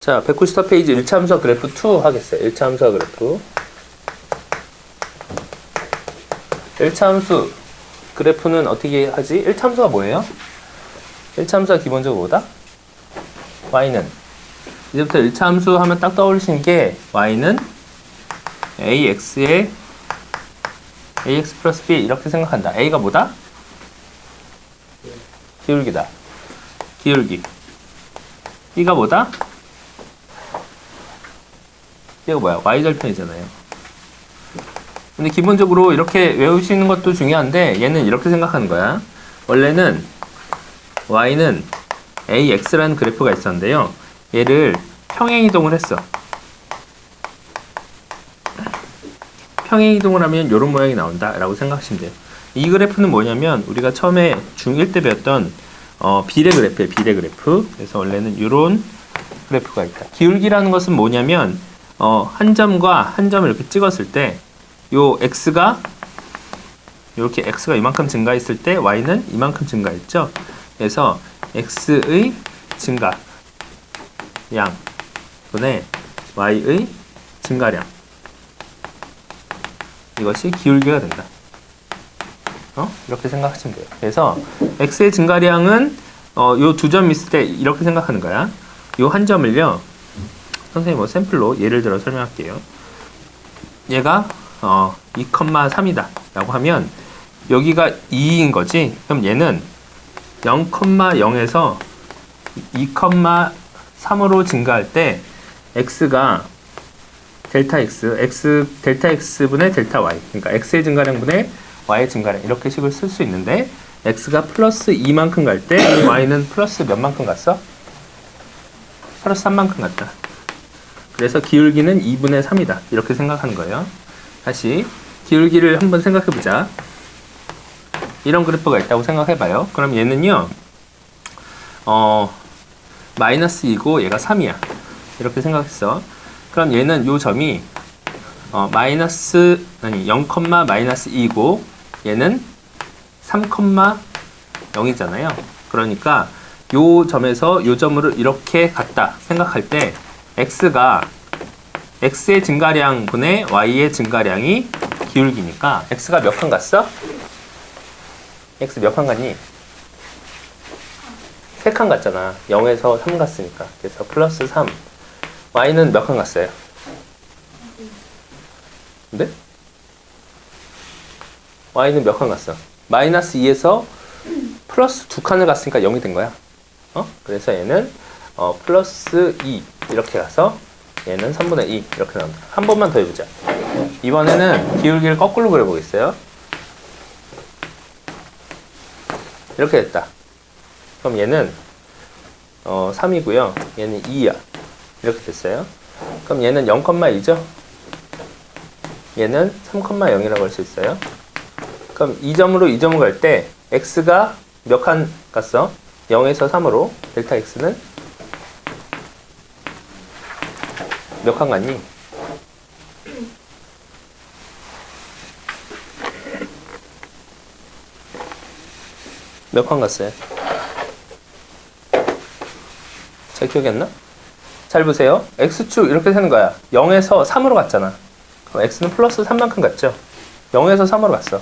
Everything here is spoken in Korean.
자, 194페이지 1차 함수와 그래프 2 하겠어요. 1차 함수와 그래프. 1차 함수 그래프는 어떻게 하지? 1차 함수가 뭐예요? 1차 함수가 기본적으로 뭐다? y는 이제부터 1차 함수 하면 딱 떠올리시는 게 y는 ax에 ax 플러스 b 이렇게 생각한다. a가 뭐다? 기울기다. 기울기. b가 뭐다? 얘가 뭐야? y절편이잖아요. 근데 기본적으로 이렇게 외우시는 것도 중요한데 얘는 이렇게 생각하는 거야. 원래는 y는 ax라는 그래프가 있었는데요. 얘를 평행 이동을 했어. 평행 이동을 하면 이런 모양이 나온다라고 생각하시면 돼요. 이 그래프는 뭐냐면 우리가 처음에 중1 때 배웠던 어, 비례 그래프예요. 비례 그래프. 그래서 원래는 이런 그래프가 있다. 기울기라는 것은 뭐냐면 어, 한 점과 한 점을 이렇게 찍었을 때 요 x가 이렇게 x가 이만큼 증가했을 때 y는 이만큼 증가했죠. 그래서 x의 증가 양 분의 y의 증가량 이것이 기울기가 된다. 어? 이렇게 생각하시면 돼요. 그래서 x의 증가량은 어, 요두 점 있을 때 이렇게 생각하는 거야. 요 한 점을요. 선생님 뭐 샘플로 예를 들어 설명할게요. 얘가 어, 2,3이다 라고 하면 여기가 2인 거지. 그럼 얘는 0,0에서 2,3으로 증가할 때 x가 델타 x, x 델타 x분의 델타 y. 그러니까 x의 증가량분의 y의 증가량 이렇게 식을 쓸 수 있는데 x가 플러스 2만큼 갈 때 y는 플러스 몇만큼 갔어? 플러스 3만큼 갔다. 그래서 기울기는 2분의 3이다. 이렇게 생각하는 거예요. 다시 기울기를 한번 생각해 보자. 이런 그래프가 있다고 생각해 봐요. 그럼 얘는요. 어 마이너스 2고 얘가 3이야. 이렇게 생각했어. 그럼 얘는 요 점이 어, 마이너스 아니 0, 마이너스 2고 얘는 3, 0이잖아요. 그러니까 요 점에서 요 점으로 이렇게 갔다 생각할 때 x가 x의 증가량 분의 y의 증가량이 기울기니까 x가 몇 칸 갔어? x 몇 칸 갔니? 3칸 갔잖아. 0에서 3 갔으니까. 그래서 플러스 3. y는 몇 칸 갔어요? 네? y는 몇 칸 갔어? 마이너스 2에서 플러스 2칸을 갔으니까 0이 된 거야. 어? 그래서 얘는 어, 플러스 2 이렇게 가서 얘는 3분의 2 이렇게 나옵니다. 한 번만 더 해보자. 이번에는 기울기를 거꾸로 그려보겠어요. 이렇게 됐다. 그럼 얘는 어, 3이고요. 얘는 2야. 이렇게 됐어요. 그럼 얘는 0,2죠? 얘는 3,0이라고 할 수 있어요. 그럼 이 점으로 이 점을 갈 때 x가 몇 칸 갔어? 0에서 3으로 델타 x는 몇 칸 갔니? 몇 칸 갔어요? 잘 기억이 안 나? 잘 보세요. x축 이렇게 세는 거야. 0에서 3으로 갔잖아. 그럼 x는 플러스 3만큼 갔죠? 0에서 3으로 갔어.